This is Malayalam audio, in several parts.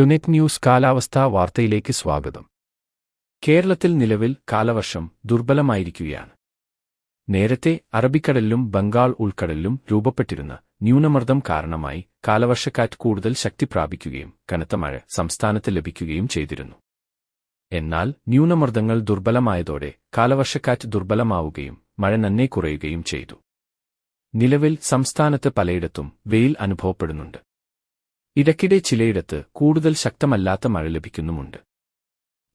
ടുനെറ്റ് ന്യൂസ് കാലാവസ്ഥാ വാർത്തയിലേക്ക് സ്വാഗതം. കേരളത്തിൽ നിലവിൽ കാലവർഷം ദുർബലമായിരിക്കുകയാണ്. നേരത്തെ അറബിക്കടലിലും ബംഗാൾ ഉൾക്കടലിലും രൂപപ്പെട്ടിരുന്ന ന്യൂനമർദ്ദം കാരണമായി കാലവർഷക്കാറ്റ് കൂടുതൽ ശക്തി പ്രാപിക്കുകയും കനത്ത മഴ സംസ്ഥാനത്ത് ലഭിക്കുകയും ചെയ്തിരുന്നു. എന്നാൽ ന്യൂനമർദ്ദങ്ങൾ ദുർബലമായതോടെ കാലവർഷക്കാറ്റ് ദുർബലമാവുകയും മഴ നന്നേ കുറയുകയും ചെയ്തു. നിലവിൽ സംസ്ഥാനത്ത് പലയിടത്തും വെയിൽ അനുഭവപ്പെടുന്നുണ്ട്. ഇടയ്ക്കിടെ ചിലയിടത്ത് കൂടുതൽ ശക്തമല്ലാത്ത മഴ ലഭിക്കുന്നുമുണ്ട്.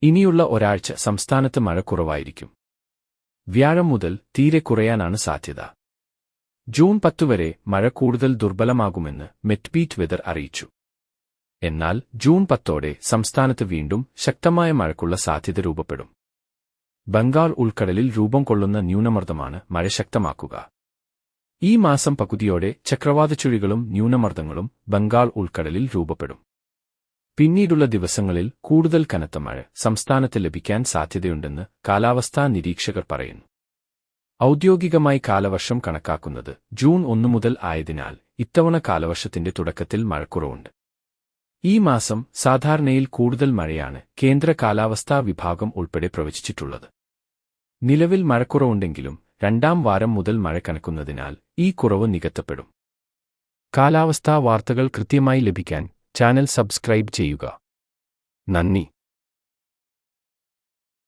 ഇനിയുള്ള ഒരാഴ്ച സംസ്ഥാനത്ത് മഴ കുറവായിരിക്കും. വ്യാഴം മുതൽ തീരെ കുറയാനാണ് സാധ്യത. ജൂൺ പത്ത് വരെ മഴ കൂടുതൽ ദുർബലമാകുമെന്ന് മെറ്റ്ബീറ്റ് വെതർ അറിയിച്ചു. എന്നാൽ ജൂൺ പത്തോടെ സംസ്ഥാനത്ത് വീണ്ടും ശക്തമായ മഴയ്ക്കുള്ള സാധ്യത രൂപപ്പെടും. ബംഗാൾ ഉൾക്കടലിൽ രൂപം കൊള്ളുന്ന ന്യൂനമർദ്ദമാണ് മഴ ശക്തമാക്കുക. ഈ മാസം പകുതിയോടെ ചക്രവാതച്ചുഴികളും ന്യൂനമർദ്ദങ്ങളും ബംഗാൾ ഉൾക്കടലിൽ രൂപപ്പെടും. പിന്നീടുള്ള ദിവസങ്ങളിൽ കൂടുതൽ കനത്ത മഴ സംസ്ഥാനത്ത് ലഭിക്കാൻ സാധ്യതയുണ്ടെന്ന് കാലാവസ്ഥാ നിരീക്ഷകർ പറയുന്നു. ഔദ്യോഗികമായി കാലവർഷം കണക്കാക്കുന്നത് ജൂൺ ഒന്നു മുതൽ ആയതിനാൽ ഇത്തവണ കാലവർഷത്തിന്റെ തുടക്കത്തിൽ മഴക്കുറവുണ്ട്. ഈ മാസം സാധാരണയിൽ കൂടുതൽ മഴയാണ് കേന്ദ്ര കാലാവസ്ഥാ വിഭാഗം ഉൾപ്പെടെ പ്രവചിച്ചിട്ടുള്ളത്. നിലവിൽ മഴക്കുറവുണ്ടെങ്കിലും രണ്ടാം വാരം മുതൽ മഴ കണക്കുന്നതിനാൽ ഈ കുറവ് നികത്തപ്പെടും. കാലാവസ്ഥാ വാർത്തകൾ കൃത്യമായി ലഭിക്കാൻ ചാനൽ സബ്സ്ക്രൈബ് ചെയ്യുക. നന്ദി.